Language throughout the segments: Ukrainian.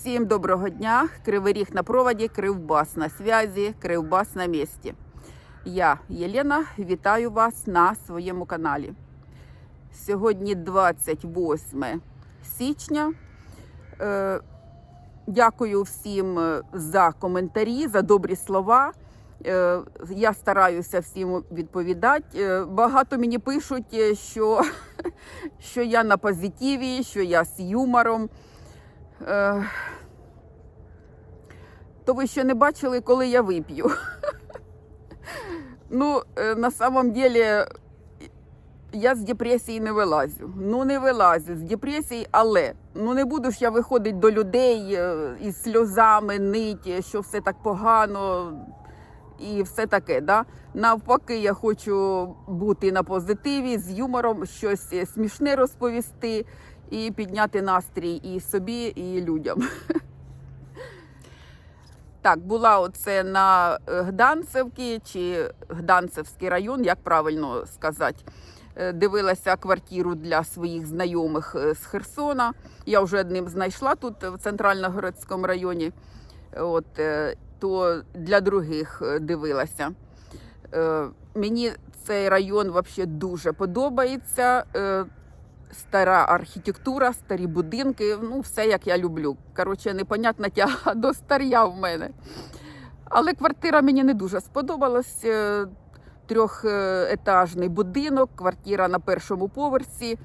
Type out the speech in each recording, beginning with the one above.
Всім доброго дня! Кривий ріг на проводі, Кривбас на зв'язі, Кривбас на місці. Я Єлена, вітаю вас на своєму каналі. Сьогодні 28 січня. Е, Дякую всім е, за коментарі, за добрі слова. Е, Я стараюся всім відповідати. Багато мені пишуть, що, що я на позитиві, що я з юмором. Е, То ви ще не бачили, коли я вип'ю. Ну, е, на самом деле, я з депресії не вилазю. Ну, не вилазю з депресії, але ну не буду ж я виходити до людей е, із сльозами, нить, що все так погано і все таке. Да? Навпаки, я хочу бути на позитиві, з юмором, щось смішне розповісти і підняти настрій і собі, і людям. Так, була оце на е, Гданцевці чи Гданцевський район, як правильно сказати. Е, Дивилася квартиру для своїх знайомих е, з Херсона. Я вже одним знайшла тут в центральногородському районі. От, то для других дивилася. Мені цей район взагалі дуже подобається. Стара архітектура, старі будинки, ну все як я люблю. Коротше, непонятна тяга до старя в мене. Але квартира мені не дуже сподобалась. Е, Трьохетажний будинок, квартира на першому поверсі.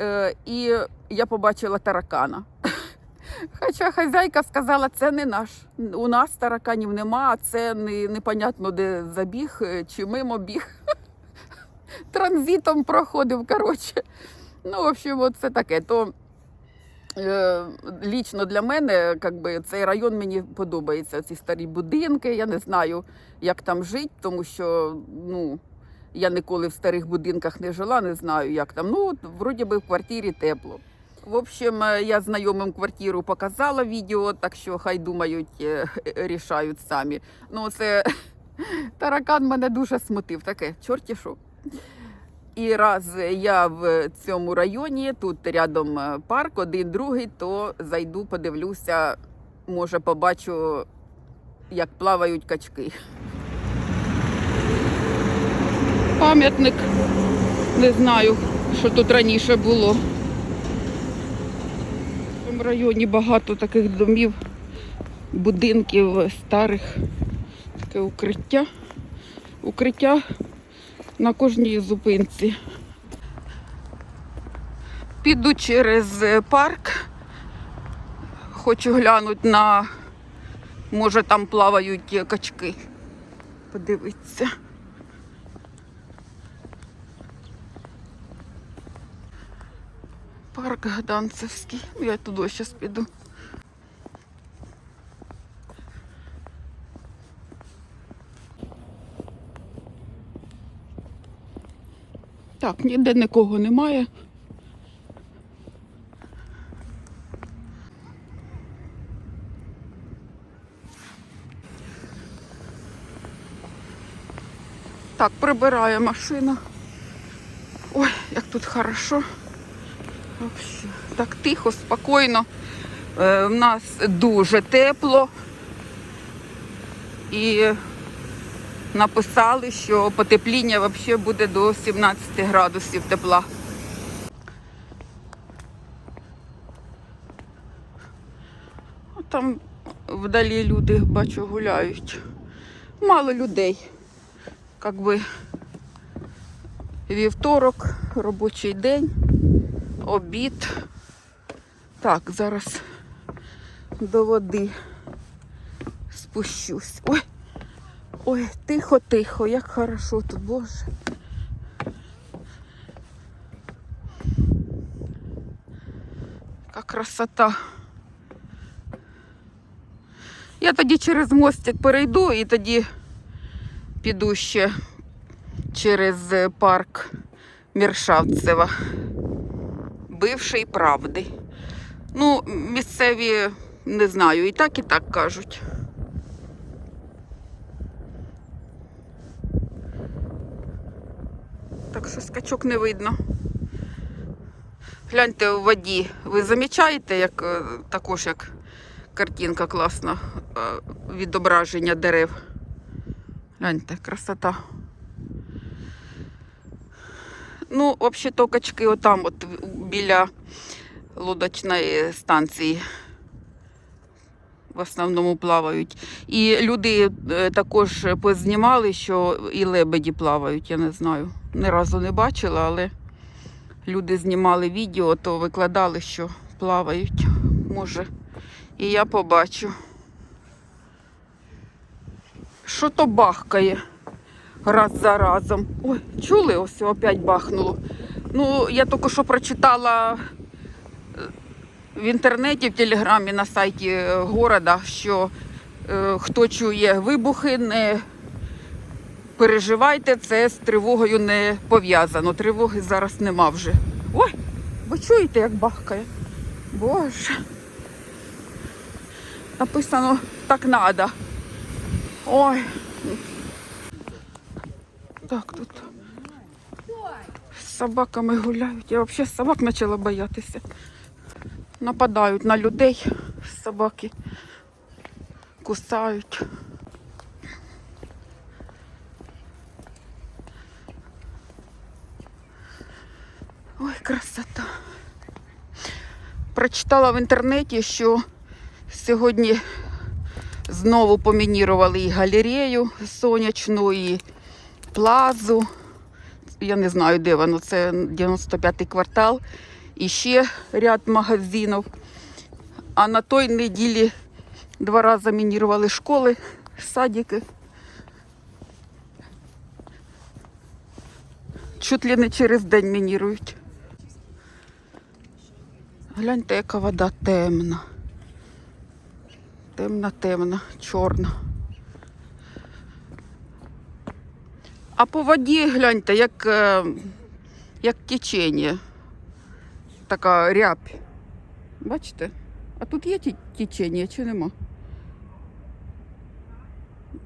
Е, І я побачила таракана. Хоча хазяйка сказала, це не наш. У нас тараканів нема, це не, непонятно, де забіг е, чи мимо біг. Транзитом проходив. коротше. Ну, в общем, от це таке. То е, лічно для мене, как би, цей район мені подобається. Ці старі будинки. Я не знаю, як там жити, тому що ну, я ніколи в старих будинках не жила, не знаю, як там. Ну, от, вроді би в квартирі тепло. В общем, е, я знайомим квартиру показала відео, так що хай думають, е, рішають самі. Ну, це таракан мене дуже смутив. Таке, чорті що. І раз я в цьому районі, тут рядом е, парк, один другий, то зайду, подивлюся, може побачу, як плавають качки. Пам'ятник, не знаю, що тут раніше було. В цьому районі багато таких домів, будинків старих, таке укриття. Укриття на кожній зупинці. Піду через е, парк. Хочу глянути на, може там плавають е, качки. Подивитися. Парк Гданцевський. Я туди зараз піду. Так, ніде нікого немає. Так, прибирає машина. Ой, як тут хорошо. Вообще. Так тихо, спокійно. Е, в нас дуже тепло. І написали, що потепління взагалі буде до 17 градусів тепла. Там вдалі люди, бачу, гуляють. Мало людей. Как би вівторок, робочий день, обід. Так, зараз до води спущусь. Ой, ой, тихо, тихо, як хорошо тут, боже. Яка красота. Я тоді через мостик перейду і тоді піду ще через е, парк Міршавцева. Бивший правди. Ну, місцеві не знаю, і так, і так кажуть. Так що скачок не видно. Гляньте у воді. Ви замічаєте, як е, також як картинка класна. е, Відображення дерев. Гляньте, красота. Ну, взагалі, качки отам, от біля лодочної станції. В основному плавають. І люди е, також познімали, що і лебеді плавають, я не знаю. Ні разу не бачила, але люди знімали відео, то викладали, що плавають. Може. І я побачу. Що то бахкає раз за разом. Ой, чули, ось опять бахнуло. Ну, я тільки що прочитала е, в інтернеті, в телеграмі на сайті е, города, що е, хто чує вибухи, не переживайте, це з тривогою не пов'язано. Тривоги зараз нема вже. Ой, ви чуєте, як бахкає? Боже. Написано так надо. Ой. Так, тут з собаками гуляють. Я взагалі собак почала боятися. Нападають на людей собаки. Кусають. Ой, красота. Прочитала в інтернеті, що сьогодні знову помінірували і галерею сонячну, і плазу. Я не знаю, де воно. Це 95-й квартал. І ще ряд магазинів. А на той неділі два рази мінірували школи, садики. Чуть ли не через день мінірують. Гляньте, яка вода темна. Темна, темна, чорна. А по воді гляньте, як, е, як течення. Така рябь. Бачите? А тут є течення чи нема?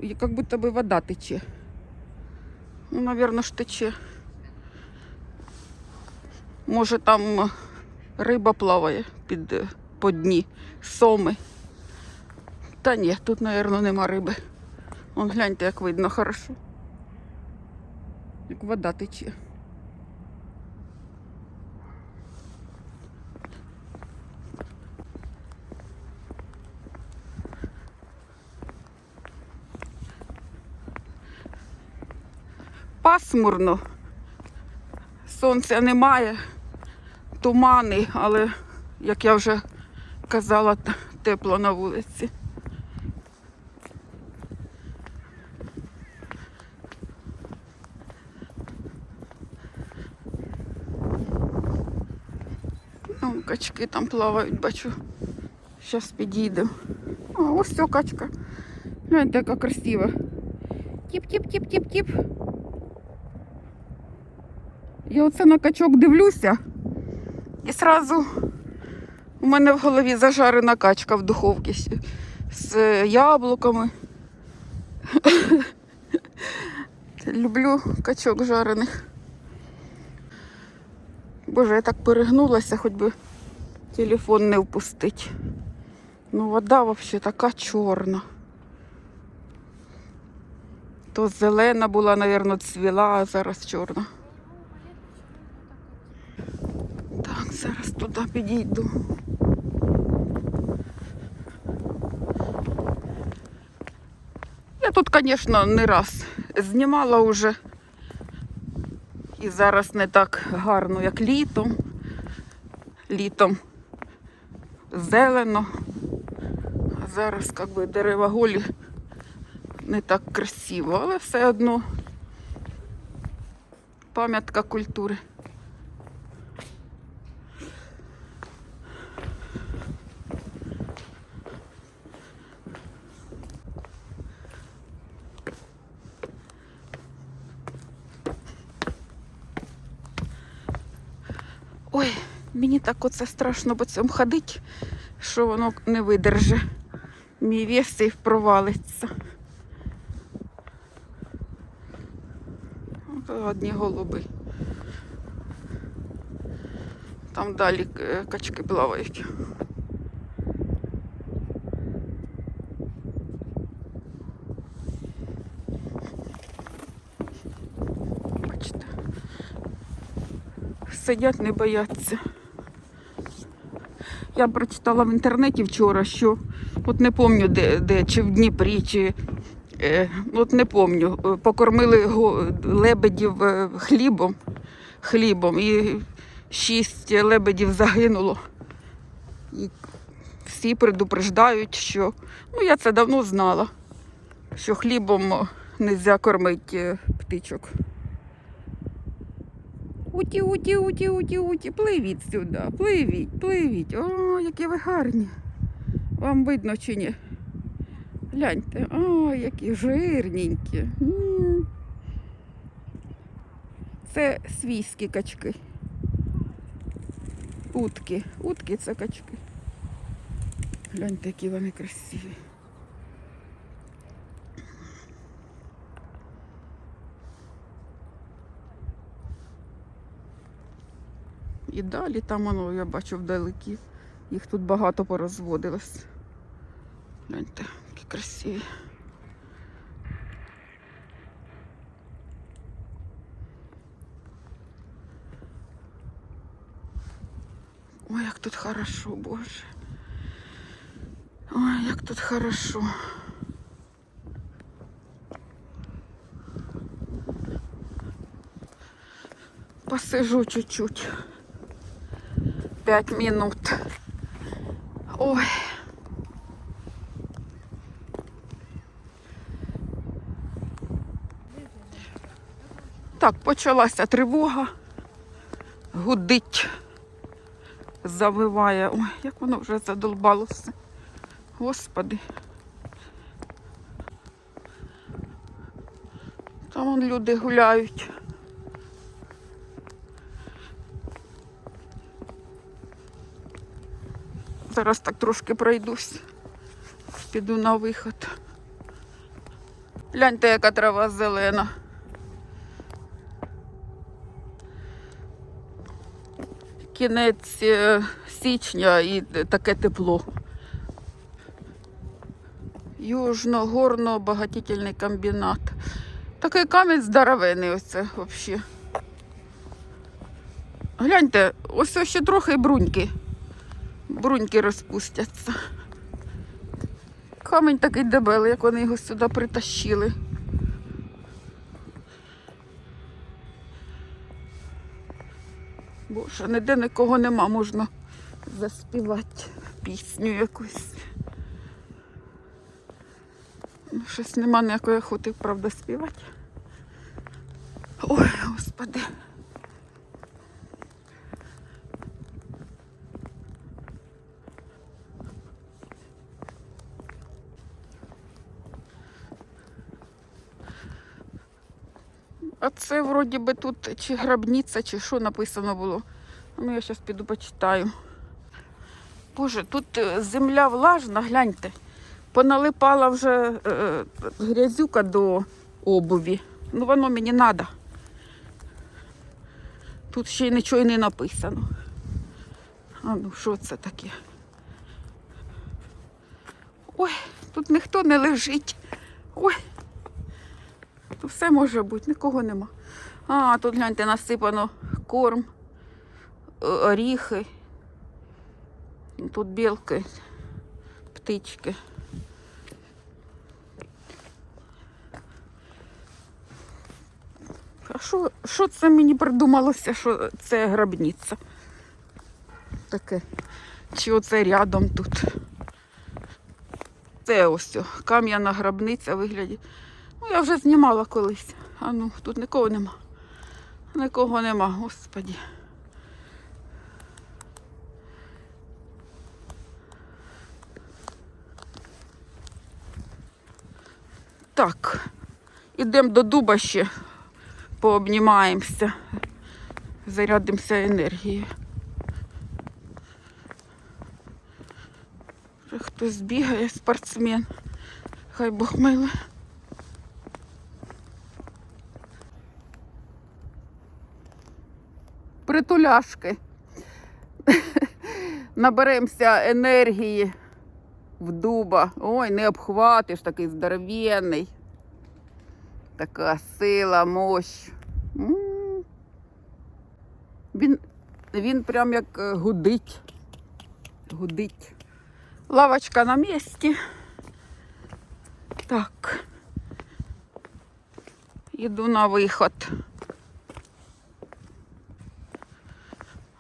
Як будто би вода тече. Ну, мабуть, ж тече. Може там риба плаває під, по дні, соми. Та ні, тут, мабуть, нема риби. Вон гляньте, як видно хорошо. Як вода тече. Пасмурно. Сонця немає, тумани, але, як я вже казала, тепло на вулиці. Ну, качки там плавають, бачу. Зараз підійду. А, ось ця качка. Гляньте, яка красива. Тіп-тіп-тіп-тіп-тіп. Я оце на качок дивлюся. І сразу у мене в голові зажарена качка в духовці з яблуками. Люблю качок жарених. Боже, я так перегнулася, хоч би телефон не впустить. Ну, вода взагалі така чорна. То зелена була, мабуть, цвіла, а зараз чорна. Так, зараз туди підійду. Я тут, звісно, не раз знімала вже. І зараз не так гарно, як літом. Літом зелено. А зараз як би, дерева голі не так красиво, але все одно пам'ятка культури. мені так оце страшно по цьому ходить, що воно не видерже. Мій вес і провалиться. Одні голуби. Там далі е, качки плавають. Бачите, сидять, не бояться. Я прочитала в інтернеті вчора, що от не пам'ятаю, де, де, чи в Дніпрі, чи е, от не пам'ятаю, е, покормили лебедів е, хлібом, хлібом і шість лебедів загинуло. І всі предупреждають, що ну я це давно знала, що хлібом не можна кормити птичок. Уті, уті, уті, уті, уті, пливіть сюди, пливіть, пливіть. О, які ви гарні. Вам видно чи ні? Гляньте, о, які жирненькі. Це свійські качки. Утки. Утки це качки. Гляньте, які вони красиві. І далі там воно, я бачу вдалекі. Їх тут багато порозводилось. Гляньте, які красиві. Ой, як тут хорошо, Боже. Ой, як тут хорошо. Посижу чуть-чуть. Пять минут. Ой. Так, почалася тривога. Гудить, завиває. Ой, як воно вже задолбало все. Господи. Там люди гуляють. Зараз так трошки пройдусь. Піду на виход. Гляньте, яка трава зелена. Кінець е, січня і таке тепло. Южно-горно-багатительний комбінат. Такий камінь здоровений ось це взагалі. Гляньте, ось ще трохи бруньки. Бруньки розпустяться. Камінь такий дебелий, як вони його сюди притащили. Боже, ніде нікого нема, можна заспівати пісню якусь. Ну, Щось нема ніякої охоти, правда, співати. Ой, господи. А це вроді би тут чи гробниця, чи що написано було. Ну, я зараз піду почитаю. Боже, тут е, земля влажна, гляньте. Поналипала вже е, грязюка до обуві. Ну воно мені треба. Тут ще й нічого й не написано. А ну що це таке? Ой, тут ніхто не лежить. Ой. Тут все може бути, нікого нема. А, тут гляньте, насипано корм, е, оріхи. Тут білки, птички. А що, що це мені придумалося, що це гробниця? Таке. Чи оце рядом тут? Це ось кам'яна гробниця в вигляді. Ну, я вже знімала колись. А ну, тут нікого нема. Нікого нема, господі. Так, ідемо до дуба ще, пообнімаємося, зарядимося енергією. Хтось бігає, спортсмен. Хай Бог миле. Притуляшки. Наберемося енергії в дуба. Ой, не обхватиш, такий здоровенний. Така сила, мощь. Він Він прям як е, гудить. Гудить. Лавочка на місці. Так. Іду на виход.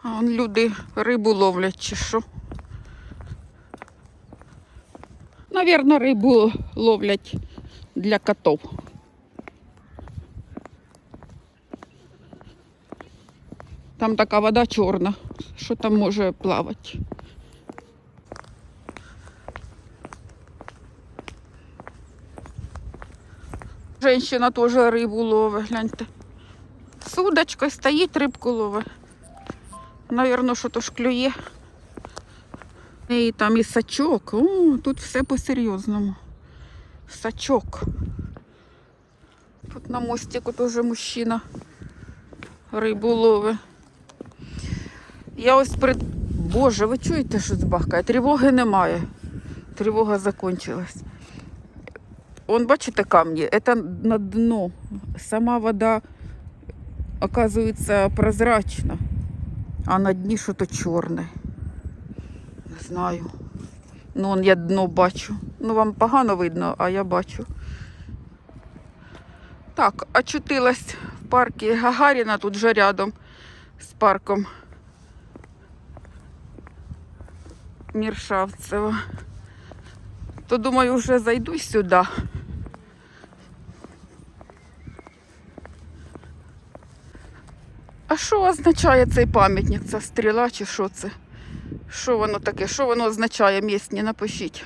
А вон люди рибу ловлять чи що. Навірно, рибу ловлять для котов. Там така вода чорна. Що там може плавати? Женщина теж рибу ловить, гляньте. З удочкою стоїть, рибку ловить. Навірно, що то ж клює. Там і сачок. О, тут все по-серйозному. Сачок. Тут на мостику теж мужчина рибу ловить. Я ось перед... Боже, ви чуєте, що збахкає? Тривоги немає. Тривога закончилась. Он, бачите, камні? Это на дно. Сама вода, оказується, прозрачна. А на дні що то чорне. Не знаю. Ну, он я дно бачу. Ну, вам погано видно, а я бачу. Так, очутилась в парку Гагаріна, тут же рядом з парком Міршавцева. То думаю, вже зайду сюди. А що означає цей пам'ятник? Це стріла чи що це? Що воно таке? Що воно означає місні? Напишіть.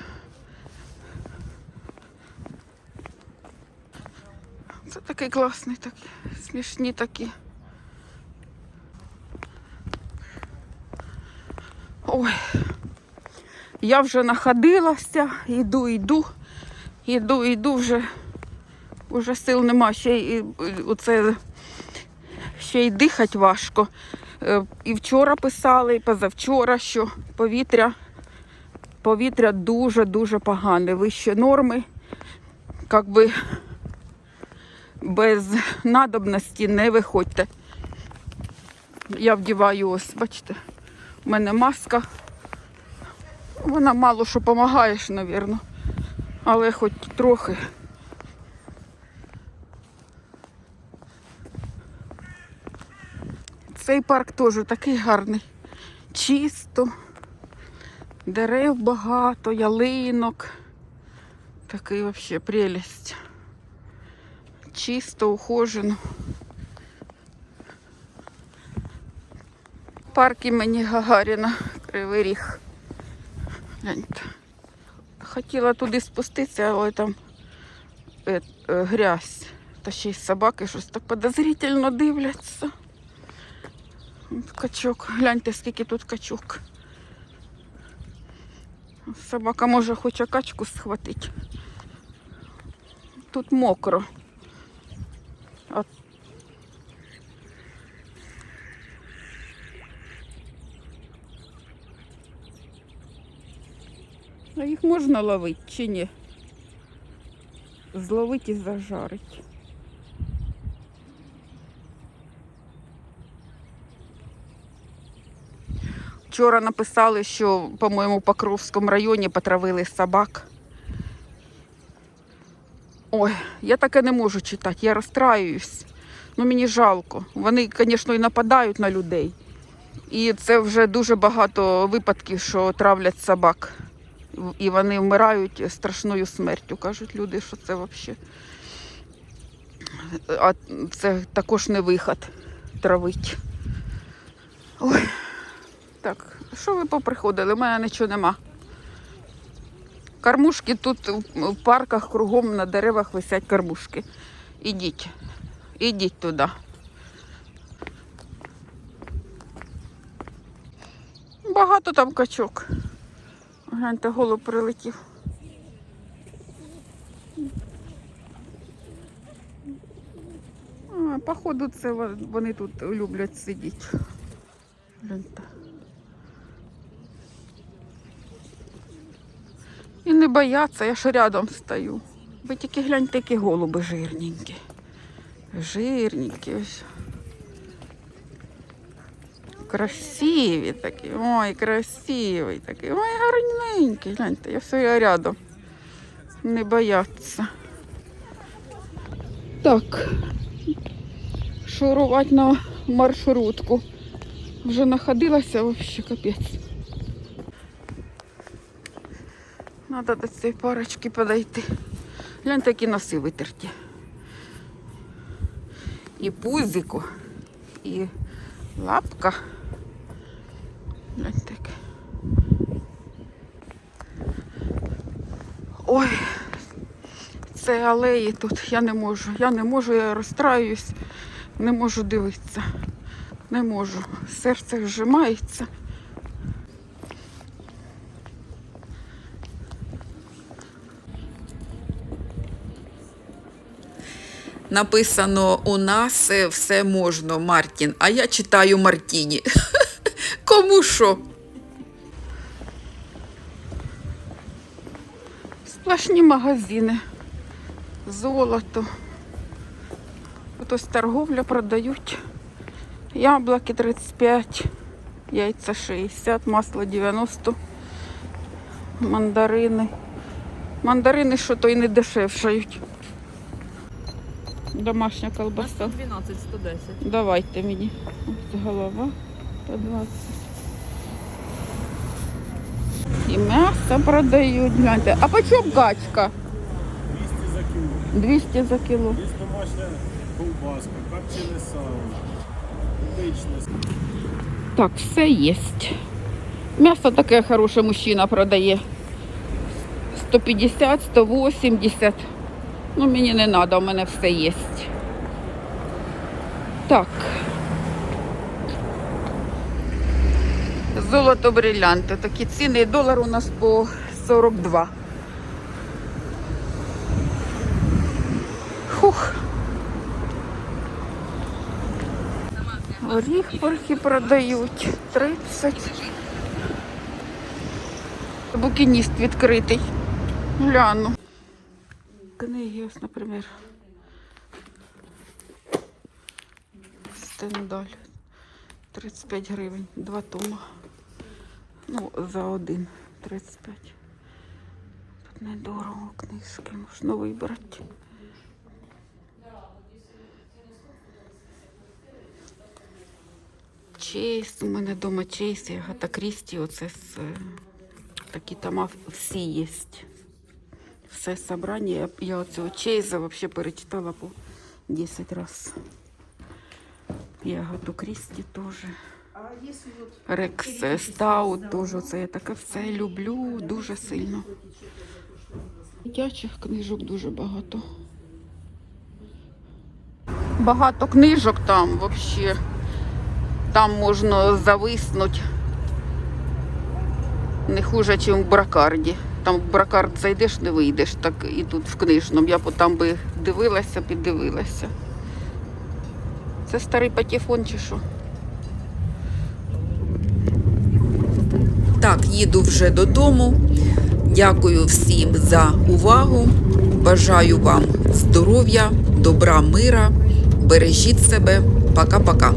Це такий класний, такий, смішні такі. Ой. Я вже находилася, йду, йду, йду, йду вже. Уже сил нема, ще й оце ще й дихати важко. Е, І вчора писали, і позавчора, що повітря, повітря дуже-дуже погане, вище норми. Як би без надобності не виходьте. Я вдіваю ось, бачите, у мене маска. Вона мало що допомагає, мабуть, але хоч трохи. Цей парк теж такий гарний. Чисто, дерев багато, ялинок. Такий взагалі прелість. Чисто, ухожено. Парк імені Гагаріна, Кривий Ріг. Гляньте. Хотіла туди спуститися, але там е, е, грязь. Та ще й собаки щось так подозрительно дивляться. Качок. Гляньте, скільки тут качок. Собака може хоче качку схватити. Тут мокро. А їх можна ловити чи ні? Зловити і зажарити. Вчора написали, що, по-моєму, в Покровському районі потравили собак. Ой, я таке не можу читати, я розстраююсь. Ну мені жалко. Вони, звісно, і нападають на людей. І це вже дуже багато випадків, що травлять собак. І вони вмирають страшною смертю. Кажуть люди, що це взагалі. А це також не виход травить. Ой. Так, що ви поприходили? У мене нічого нема. Кормушки тут в парках кругом на деревах висять кормушки. Ідіть, ідіть туди. Багато там качок. Гляньте, голуб прилетів. А, походу, це вони тут люблять сидіти. Гляньте. І не бояться, я ж рядом стою. Ви тільки гляньте, які голуби жирненькі. Жирненькі ось. Красиві такі, ой, красивий такий, ой, гарненький. Гляньте, я все рядом. Не бояться. Так. Шурувати на маршрутку. Вже находилася вообще капець. Надо до цієї парочки подойти. Гляньте, які носи витерті. І пузико, і лапка. Гляньте. Ой, це алеї тут. Я не можу. Я не можу, я розстраюсь, не можу дивитися. Не можу. Серце зжимається. Написано у нас е, все можна, Мартін, а я читаю Мартіні. Кому що? Сплошні магазини. Золото. Ось торговля продають. Яблуки 35, яйця 60, масло 90, мандарини. Мандарини що то і не дешевшають. Домашня колбаса. 12, 110. Давайте мені. Ось голова по 20. І м'ясо продають. Гляньте. А по чому качка? 200 за кіло. 200 за кіло. Є домашня ковбаска, копчене сало, індичне. Так, все є. М'ясо таке хороше мужчина продає. 150, 180. Ну, мені не треба, у мене все є. Так. Золото брилянти. Такі ціни. Долар у нас по 42. Хух. Оріх порхи продають 30. Букініст відкритий. Гляну. Книги, ось, наприклад. Стендаль. 35 гривень. Два тома. Ну, за один 35. Тут недорого книжки, можна вибрати. Чейз, у мене вдома чейз, і Крісті, оце з, е, такі тома всі є. Все собрання. Я, я оцього чейза взагалі перечитала по 10 разів. Агату Крісті теж. Рекс е, Стаут теж. Це я таке все люблю дуже сильно. Дитячих книжок дуже багато. Багато книжок там взагалі. Там можна зависнути не хуже, ніж в бракарді. Там в бракард зайдеш, не вийдеш, так і тут в книжному. Я там би дивилася, піддивилася. Це старий патефон чи що? Так, їду вже додому. Дякую всім за увагу. Бажаю вам здоров'я, добра, мира. Бережіть себе. Пока-пока.